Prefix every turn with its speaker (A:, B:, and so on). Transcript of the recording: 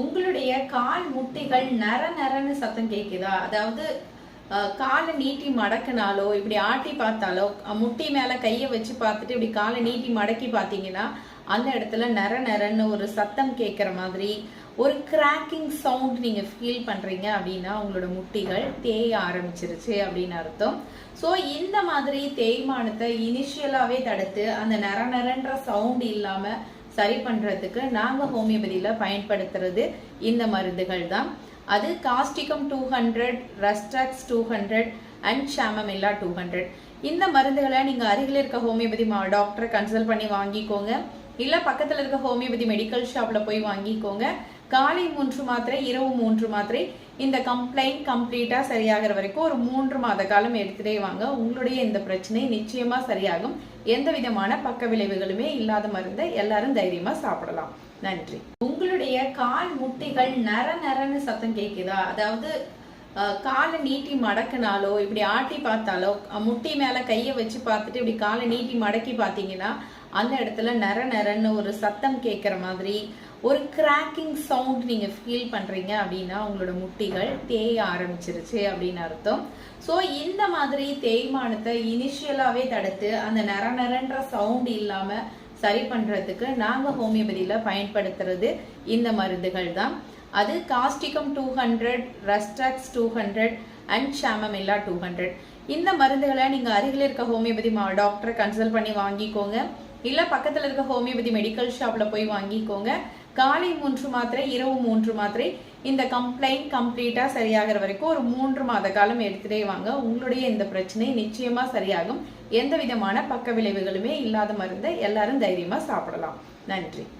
A: உங்களுடைய கால் முட்டிகள் நர நரன்னு சத்தம் கேட்குதா அதாவது காலை நீட்டி மடக்குனாலோ இப்படி ஆட்டி பார்த்தாலோ முட்டி மேலே கையை வச்சு பார்த்துட்டு இப்படி காலை நீட்டி மடக்கி பார்த்தீங்கன்னா அந்த இடத்துல நர நரன்னு ஒரு சத்தம் கேட்குற மாதிரி ஒரு கிராக்கிங் சவுண்ட் நீங்கள் ஃபீல் பண்ணுறீங்க அப்படின்னா உங்களோட முட்டிகள் தேய ஆரம்பிச்சிருச்சு அப்படின்னு அர்த்தம். ஸோ இந்த மாதிரி தேய்மானத்தை இனிஷியலாகவே தடுத்து அந்த நர நரன்ற சவுண்ட் இல்லாமல் சரி பண்றதுக்கு நாங்க ஹோமியோபதியில பயன்படுத்துறது இந்த மருந்துகள் தான். அது causticum two hundred rhus tox two hundred and chamomilla two hundred இந்த மருந்துகளை நீங்க அருகில் இருக்க ஹோமியோபதி டாக்டரை கன்சல்ட் பண்ணி வாங்கிக்கோங்க. இல்லை பக்கத்தில் இருக்க ஹோமியோபதி மெடிக்கல் ஷாப்பில் போய் வாங்கிக்கோங்க. காலை மூன்று மாத்திரை இரவு மூன்று மாத்திரை. இந்த கம்ப்ளைண்ட் கம்ப்ளீட்டாக சரியாகிற வரைக்கும் ஒரு மூன்று மாத காலம் எடுத்துகிட்டே வாங்க. உங்களுடைய இந்த பிரச்சனை நிச்சயமா சரியாகும். எந்த விதமான பக்க விளைவுகளுமே இல்லாத மருந்தை எல்லாரும் தைரியமாக சாப்பிடலாம். நன்றி. உங்களுடைய கால் முட்டிகள் நர நரன்னு சத்தம் கேட்குதா அதாவது காலை நீட்டி மடக்குனாலோ இப்படி ஆட்டி பார்த்தாலோ முட்டி மேலே கையை வச்சு பார்த்துட்டு இப்படி காலை நீட்டி மடக்கி பார்த்தீங்கன்னா அந்த இடத்துல நர நரன்னு ஒரு சத்தம் கேட்குற மாதிரி ஒரு கிராக்கிங் சவுண்ட் நீங்கள் ஃபீல் பண்றீங்க அப்படின்னா உங்களோட முட்டிகள் தேய ஆரம்பிச்சிருச்சு அப்படின்னு அர்த்தம். ஸோ இந்த மாதிரி தேய்மானத்தை இனிஷியலாகவே தடுத்து அந்த நர நரன்ற சவுண்ட் இல்லாம சரி பண்றதுக்கு நாங்க ஹோமியோபதியில் பயன்படுத்துறது இந்த மருந்துகள் தான் அது causticum two hundred rhus tox two hundred and chamomilla two hundred இந்த மருந்துகளை நீங்கள் அருகில் இருக்க ஹோமியோபதி டாக்டரை கன்சல்ட் பண்ணி வாங்கிக்கோங்க. இல்லை பக்கத்தில் இருக்க ஹோமியோபதி மெடிக்கல் ஷாப்பில் போய் வாங்கிக்கோங்க. காலை மூன்று மாத்திரை இரவு மூன்று மாத்திரை. இந்த கம்ப்ளைண்ட் கம்ப்ளீட்டாக சரியாகிற வரைக்கும் ஒரு மூன்று மாத காலம் எடுத்துகிட்டே வாங்க. உங்களுடைய இந்த பிரச்சனை நிச்சயமாக சரியாகும். எந்த விதமான பக்க விளைவுகளுமே இல்லாத மருந்தை எல்லாரும் தைரியமாக சாப்பிடலாம். நன்றி.